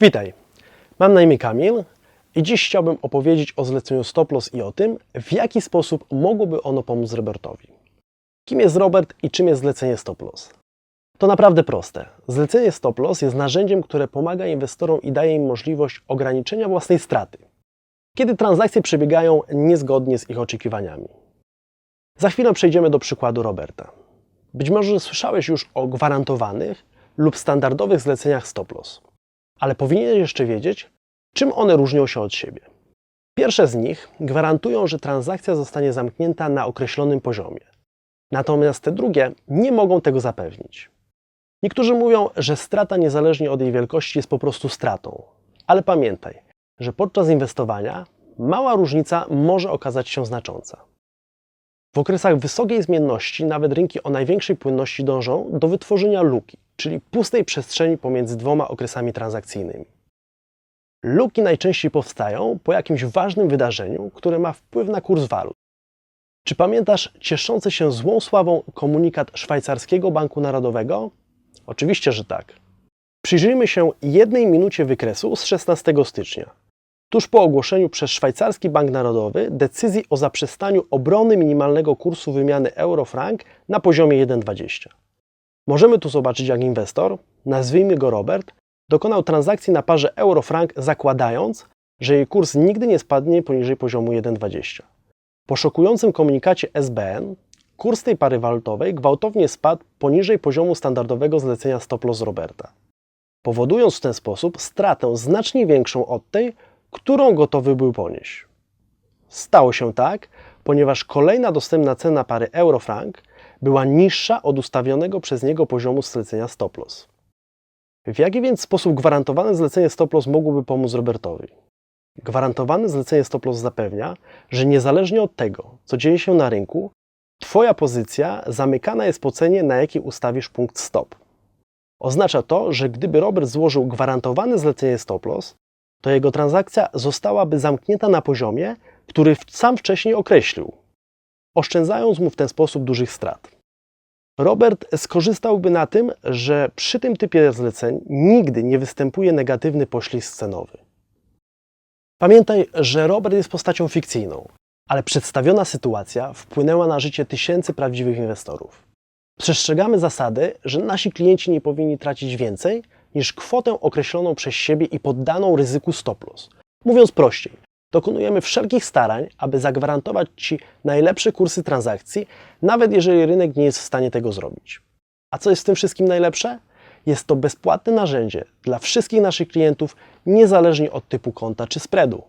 Witaj, mam na imię Kamil i dziś chciałbym opowiedzieć o zleceniu Stop Loss i o tym, w jaki sposób mogłoby ono pomóc Robertowi. Kim jest Robert i czym jest zlecenie Stop Loss? To naprawdę proste. Zlecenie Stop Loss jest narzędziem, które pomaga inwestorom i daje im możliwość ograniczenia własnej straty, kiedy transakcje przebiegają niezgodnie z ich oczekiwaniami. Za chwilę przejdziemy do przykładu Roberta. Być może słyszałeś już o gwarantowanych lub standardowych zleceniach Stop Loss ale powinieneś jeszcze wiedzieć, czym one różnią się od siebie. Pierwsze z nich gwarantują, że transakcja zostanie zamknięta na określonym poziomie. Natomiast te drugie nie mogą tego zapewnić. Niektórzy mówią, że strata niezależnie od jej wielkości jest po prostu stratą. Ale pamiętaj, że podczas inwestowania mała różnica może okazać się znacząca. W okresach wysokiej zmienności nawet rynki o największej płynności dążą do wytworzenia luki, czyli pustej przestrzeni pomiędzy dwoma okresami transakcyjnymi. Luki najczęściej powstają po jakimś ważnym wydarzeniu, które ma wpływ na kurs walut. Czy pamiętasz cieszący się złą sławą komunikat szwajcarskiego banku narodowego? Oczywiście, że tak. Przyjrzyjmy się jednej minucie wykresu z 16 stycznia tuż po ogłoszeniu przez Szwajcarski Bank Narodowy decyzji o zaprzestaniu obrony minimalnego kursu wymiany euro-frank na poziomie 1,20. Możemy tu zobaczyć, jak inwestor, nazwijmy go Robert, dokonał transakcji na parze euro-frank, zakładając, że jej kurs nigdy nie spadnie poniżej poziomu 1,20. Po szokującym komunikacie SBN, kurs tej pary walutowej gwałtownie spadł poniżej poziomu standardowego zlecenia stop loss Roberta, powodując w ten sposób stratę znacznie większą od tej, którą gotowy był ponieść. Stało się tak, ponieważ kolejna dostępna cena pary euro-frank była niższa od ustawionego przez niego poziomu zlecenia stop loss. W jaki więc sposób gwarantowane zlecenie stop loss mogłoby pomóc Robertowi? Gwarantowane zlecenie stop loss zapewnia, że niezależnie od tego, co dzieje się na rynku, Twoja pozycja zamykana jest po cenie, na jakiej ustawisz punkt stop. Oznacza to, że gdyby Robert złożył gwarantowane zlecenie stop loss, to jego transakcja zostałaby zamknięta na poziomie, który sam wcześniej określił, oszczędzając mu w ten sposób dużych strat. Robert skorzystałby na tym, że przy tym typie zleceń nigdy nie występuje negatywny poślizg cenowy. Pamiętaj, że Robert jest postacią fikcyjną, ale przedstawiona sytuacja wpłynęła na życie tysięcy prawdziwych inwestorów. Przestrzegamy zasady, że nasi klienci nie powinni tracić więcej niż kwotę określoną przez siebie i poddaną ryzyku stop loss. Mówiąc prościej, dokonujemy wszelkich starań, aby zagwarantować Ci najlepsze kursy transakcji, nawet jeżeli rynek nie jest w stanie tego zrobić. A co jest w tym wszystkim najlepsze? Jest to bezpłatne narzędzie dla wszystkich naszych klientów, niezależnie od typu konta czy spreadu.